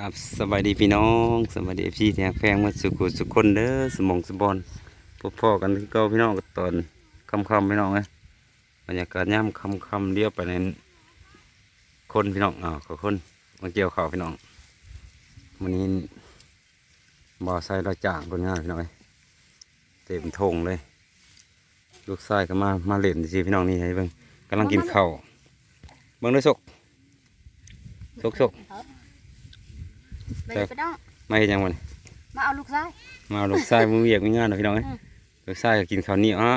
ครับสบายดีพี่น้องสบายดีพี่แทงแฟงมาสุขุสุขคนเด้อสมองสมบอนพบพ่อกันที่ก่าพี่น้องกับตอนคำคำพี่น้องเอ้บรรยากาศย่ำคำคำเลี้ยวไปในคนพี่น้องอ้าวขอคนมาเกี่ยวข้าวพี่น้องวันนี้บ่อไซเราจ่างคนงานพี่น้องเอ้เต็มทงเลย ลูกชายก็มามาเล่นสิพี่น้องนี่ให้เบิ่งกำลังกินข้าวเบิ่งด้วยสกสกสก ไปเลยไปน้องไม่เห็นหยังวันมาเอาลูกชายมาเอาลูกชายมือเวียกมืองานเนาะพี่น้องเอ้ยอืมลูกชายก็กินข้าวเหนียวอ้า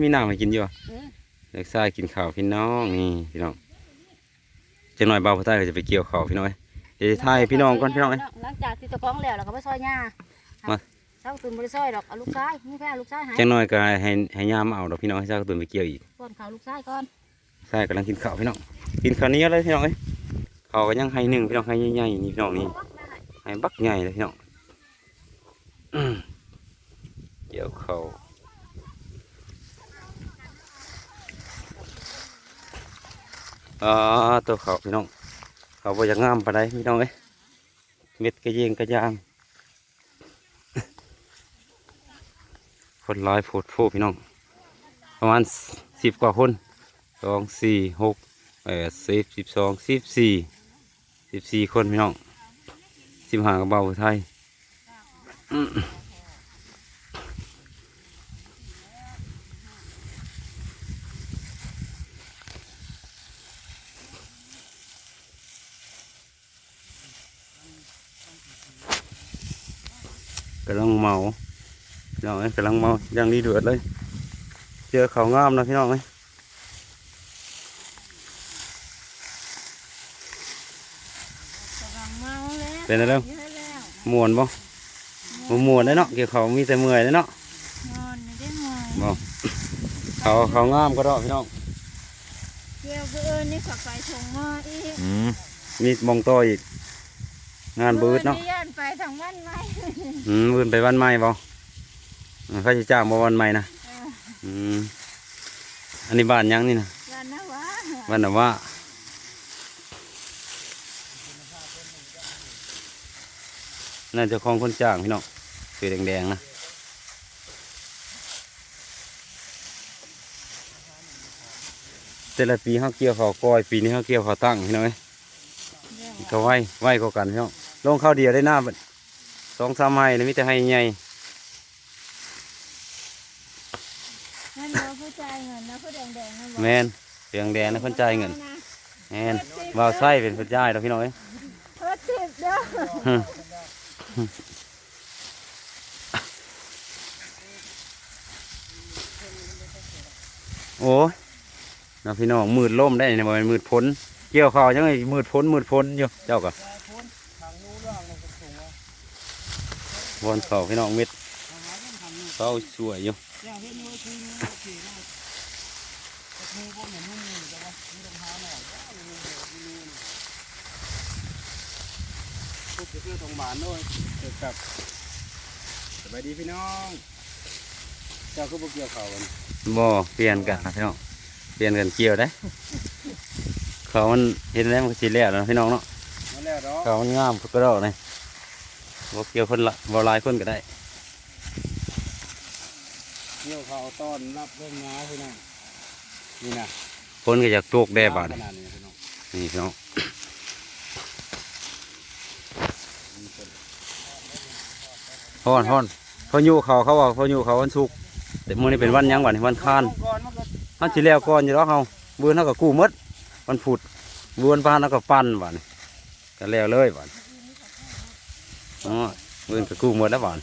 มีน้ำให้กินอยู่อะเออลูกชายกินข้าวพี่น้องนี่พี่น้องจะหน่อยเบาพระใต้ก็จะไปเกี่ยวข้าวพี่น้องเอ้ยเดี๋ยวจะถ่ายพี่น้องก่อนพี่น้องเอ้ยหลังจากที่ตะกร้องแล้วเราก็ไปซอยหญ้ามาเช้าตื่นบริซอยดอกเอาลูกชายนี่แค่เอาลูกชายหายจังหน่อยก็ให้ให้ยามมาเอาดอกพี่น้องให้ชายก็ตื่นไปเกี่ยวอีกป้อนข้าวลูกชายก่อนชายกำลังกินข้าวพี่น้องกินข้าวเหนี้เลยพี่น้องเอ้ยข้าวก็ยังให้หนึ่งพี่น้องให้ใหญ่ๆนี่พี่น้องนี่ ให้บักใหญ่เลยพี่น้องอื้อเกี่ยวข้าวอ่าตัวข้าวพี่น้อง เขาบ่อยากงามไปานใดพี่น้องเอ้ยเม็ดกระเยงกระยางคนร้ายโพดโฟพี่น้อง ประมาณสิบกว่าคนสองสี่หกแปดสิบสิบสองสิบสี่สิบสี่คนพี่น้อง สิบห้ากระเบาไทยอื้อำลังเมาพี่น้องเอ้ยกำลังเมาอย่างนี้เดือดเลย เจอเขางามนะพี่น้องเอ้ยกำลังเมาแล้ว เป็นอะไรเด้อเยอะแล้วมวนบ่บ่มวนได้เนาะเกี่ยวเขามีแต่เมื่อยได้เนาะนอนไม่ได้หมอยบ่เขาเขางามก็ดอกพี่น้องเกี่ยวกับเอิญนี่ขับไปชงหม้ออีกอืมมีมองต่ออีก งานบืดเนาะอิ้ย่านไปทางวันไหมอืมบืนไปวันใหม่บ่อืมเขาจะจ้างบ่วันใหม่นะเอออืมอันนี้บ้านหยังนี่นะวันนะวะบ้านน่ะว่า น่าจะของคนจ้างพี่น้องสีแดงๆนะแต่ละปีเขาเกี่ยวเขาวกอยปีนี้เขาเกี่ยวเขาวตั้งพี่น้องเอ้ยก็ไว้ไว้ก็กันพี่น้องลงข้าวเดียวได้หน้าบัดสองสามไม้แล้วมีแต่ให้ใหญ่นั่นเราผู้ใจายเงินนะผู้แดงๆนะบอกแมนเสียงแดงนะเพิ่นจ่ายเงินแมนวาวไส้เป็นเพิ่นจ่ายแล้วพี่น้องเอ้ยเพิ่นติดเด้อฮึ โอ้ยนะพี่น้องมืดล่มได้เนี่ยมันมืดพ้น เกี่ยวข้าวยังไงมืดพ้นมืดพ้นอยู่เจ้าก็บอนเขาพี่น้องเม็ดเขาสวยอยู่ พูดเพื่อตรงบานด้วยเกี่ยวกับสบายดีพี่น้อง เจ้าคือบุกเกี่ยวเขากันบ่เปลี่ยนกันนะพี่น้อง เปลี่ยนกันเกี่ยวได้ เขามันเห็นแล้วมันก็สิแล้วนะพี่น้องเนาะมาแล้วดอกเขามันงามก็ดอกเลยบ่เกี่ยวคนละบ่หลายคนก็ได้ เกี่ยวเขาต้อนรับเรื่องงาพี่น้องนี่นะคนก็อยากโตกแด่บาดขนี่นาดนี้พี่น้องนี่พี่น้อง ฮอนฮอนพออยู่เขาเขาว่าพออยู่เขาวันศุกร์แต่มื้อนี้เป็นวันหยังวันนี้วันค้านก่อนมันก็เฮาสิแล้วก่อนอยู่แล้วเฮาเบื้อนเฮาก็กู้หมดวันพุธเบื้อนพานเฮาก็ปั้นบาดนี้ก็แล้วเลยบาดอ๋อเบื้อนก็กู้หมดแล้วบาด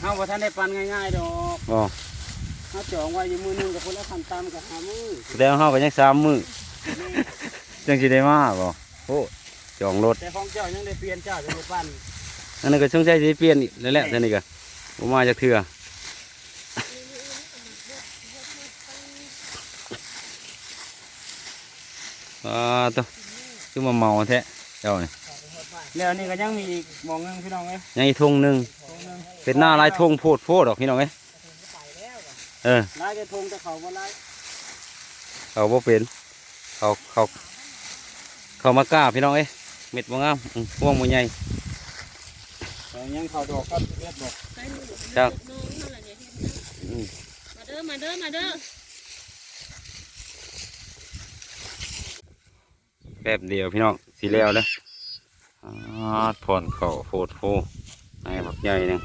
เฮาบ่ทันได้ปันง่ายๆดอกอ๋อเฮาจองไว้อยู่มือหนึงกับคนละพันตามกับหามือแล้วเฮาก็ยังสามมื้อจังสิได้มาบ่โอ้ จองรถแต่ของเจ้ายังได้เปลี่ยนเจ้าจะได้ปั้นอันนี้ก็ช่วงใจสิเปลี่ยนนี่แแหละท่านนี่ก็ผมมาจากเถื่ออ่าตัวคือมาเมาแท้เจ้านี่แล้วนี่ก็ยังมีอีกหมองหนึงพี่น้องเอ้ยยังอีกทงหนึ่งเป็นหน้าลายทงโพดโพดดอกพี่น้องเอ้ยเออ ลายจะทงแต่เขาบ่ลายเขาบ่เป็น เขาเขา เขามากล้าพี่น้องเอ้ เม็ดบ่งามอืมพวงบ่ใหญ่แต่ยังเขาดอกครับเรียบดอกไปหนูจ้ะน้องเท่าไหร่เนี่ยอืมมาเด้อมาเด้อมาเด้อแป๊บเดียวพี่น้องสิแล้วเด้ออ่าผ่อนเข่าโฟดโฟให้บักใหญ่หนึง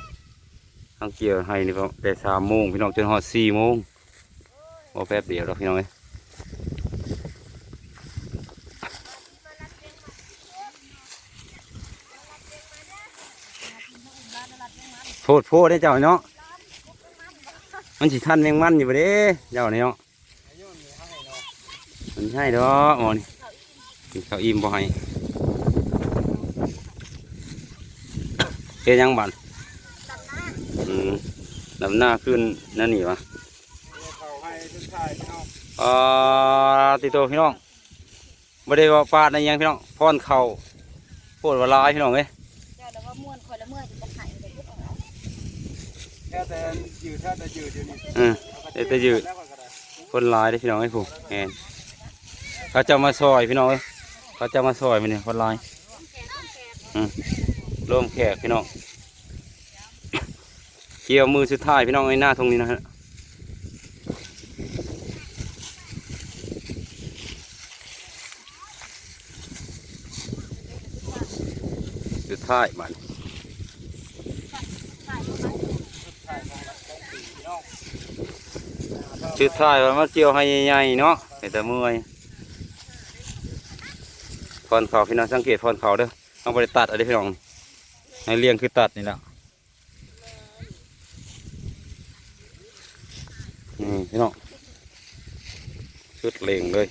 ทั้งเกี่ยวให้นี่พอแต่สามโมงพี่น้องจนฮอดสี่โมงบ่แป๊บเดียวแล้วพี่น้องเอ้ย โฟดโฟได้เจ้าเนาะมันสิทันแมงมันอยู่บ่เด้เจ้าเนาะมันใช่ดอกหมอนี่กินข้าวอิ่มบ่ให้เฮ็ดยังบันอืมดำหน้าขึ้นนั่นนี่วะเขาให้ทุกทายพี่น้องอ่าติโตพี่น้องบ่ได้ว่าปาดในยังพี่น้องพรเข่าโพดว่าลายพี่น้องเอ้ย ค่แต่ยืดแค่แต่ยืดอยู่นี่อืมเดี๋ยวจะยืดคนลายเด้พี่น้องเอ้ผู้แม่นเขาจะมาซอยพี่น้องเขาจะมาซอยมันนี่ยคนลายร่วมแขกพี่น้องเกี่ยวมือสุดท้ายพี่น้องไอ้หน้าตรงนี้นะฮะสุดท้ายมัน ชุดท้ายมันมาเกี่ยวให้ใหญ่ๆเนาะแต่เมื่อยพรเขาพี่น้องสังเกตพรเขาเด้อต้องไปตัดอะไรพี่น้องให้เลี้ยงคือตัดนี่แหละนี่พี่น้องชุดเลงเลย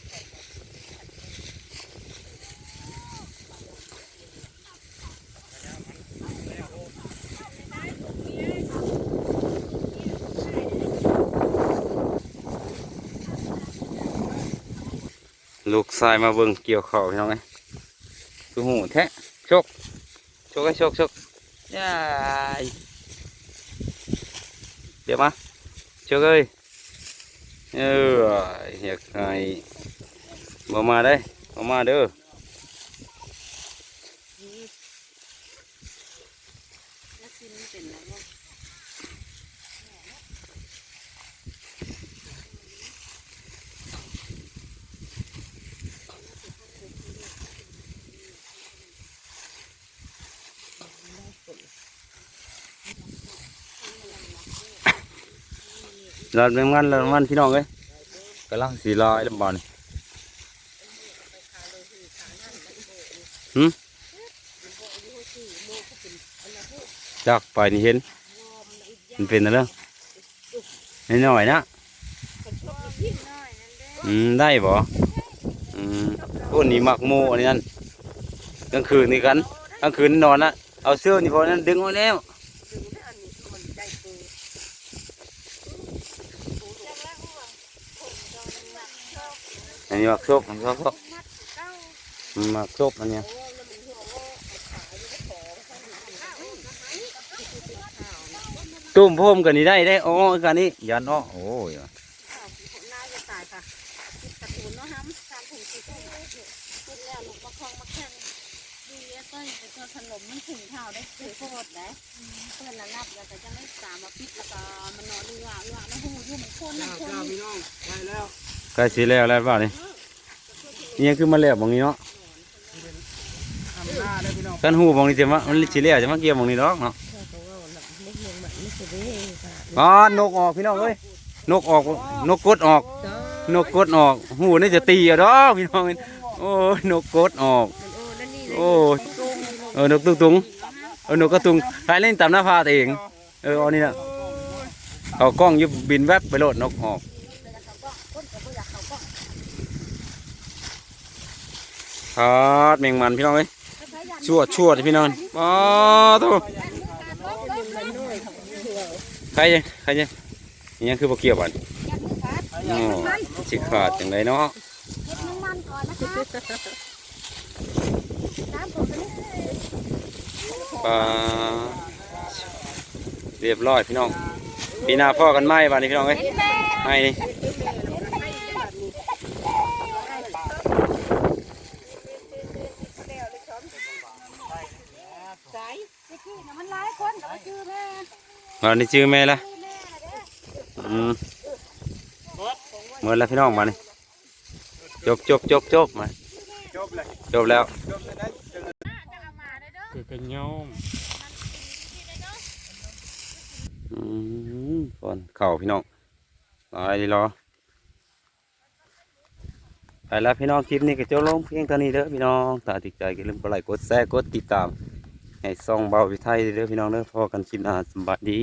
ลูกสายมาเบิ่งเกี่ยวข้าวพี่น้องไงคือหูแท้ชกชกไอ้ชกชกยายเดี๋ยวมาชกเอ้ยเอออยากให้บ่มาได้บ่มาเด้อ แล้วกินเป็นแล้วว่า ลาดแมงมันลาดแมงมันพี่น้องเอ้ยกำลังสีลายลำบากนี่หึจักไปนี่เห็นมันเป็นอะไรนิดหน่อยนะอืมได้บ่อืมโอ้นี่มักโมอันนี้นั่นกลางคืนนี่กันกลางคืนนอนนะเอาเสื้อนี่พอนั้นดึงเอาแล้ว อันนี้มักซบมักซบอืมมักซบอันเนี้ยตุ้มพ่มกันนี่ได้ได้อ๋อกันนี่ยันอ้อโอ้ยน่าจะตายค่ะกระตูนเนาะฮัมสามถุงสี่ถุงพูดแล้วลูกมาคลองมาแข่งดีเอ้ต้อยเป็นตัวขนมมันถึงเท่าได้ถือโคตรนะเพื่อนละนับแล้วก็จะไม่สามมาปิดแล้วก็มันนอนเรือเรือแล้วหูอยู่เหมือนคนเจ้าน้ำคนเจ้าพี่น้องไปแล้วใกล้สิแล้วแล้วเปล่านี่ นี่ยังคือมาแล้วบางนี้เนาะทำหน้าได้พี่น้องกันหูบางนี้จะมามันสิแล้วจะมาเกี่ยวบางนี้ดอกเนาะอ๋อนกออกพี่น้องเอ้ยนกออกนกกดออก นกกดออก หูนี่จะตีอะดอกพี่น้องเอ้ยโอ้นกกดออกโอ้เออนกตุงตุงเออนกกระตุงใครเล่นตามหน้าผาตัวเองเออเอานี่นะเอากล้องอยุบบินแวบไปโลดนกออก ครับแมงมันพี่น้องเอ้ยชั่วชั่วๆพี่น้องอ๋อตัวใครยังใครยังนี่ยังคือบ่เกี่ยวบันโอ้สิขาดจังไดเนาะน้ำมันก่อนนะปนี่ปลาเรียบร้อยพี่น้องปีหน้าพ่อกันไหมบ้านนี้พี่น้องเอ้ยให้นี่ แล้วก็ชื่อแม่ วันนี้ชื่อแม่ละอแม่เด้ออืมเมื่อแล้วพี่น้องมานี่จบจบจบจบมาจบเลยจบแล้วจบเลยได้จังเลยจะคือกระยอมที่ได้เด้ออืมก่อนเข่าพี่น้องไปดีรอไปแล้วพี่น้องคลิปนี้ก็จบลงเพียงเท่านี้เด้อพี่น้องตาติดใจก็ลืมกดไลค์กดแชร์กดติดตาม ให้ซ่องเบาวิไทยเด้อพี่น้องเด้อพอกันคลิปหน้าสบายดี